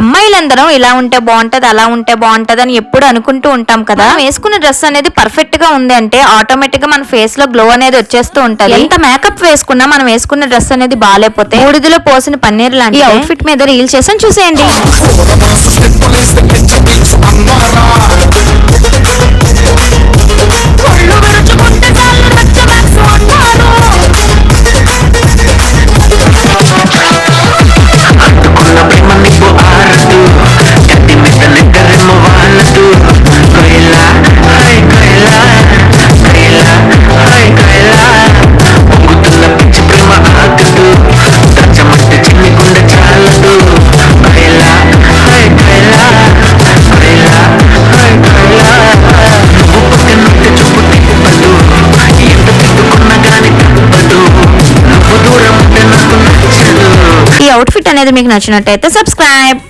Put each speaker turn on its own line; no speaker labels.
అమ్మాయిలందరం ఇలా ఉంటే బాగుంటది అలా ఉంటే బాగుంటది అని ఎప్పుడు అనుకుంటూ ఉంటాం కదా. మనం వేసుకున్న డ్రెస్ అనేది పర్ఫెక్ట్గా ఉంది అంటే ఆటోమేటిక్గా మన ఫేస్లో గ్లో అనేది వచ్చేస్తూ ఉంటది. ఎంత మేకప్ వేసుకున్నా మనం వేసుకున్న డ్రెస్ అనేది బాగాలేకపోతే బూడిదలో పోసిన పన్నీర్ లాంటి అవుట్ఫిట్ మీద రీల్ చేసాను చూసేయండి. అవుట్ఫిట్ అనేది మీకు నచ్చినట్టయితే సబ్స్క్రైబ్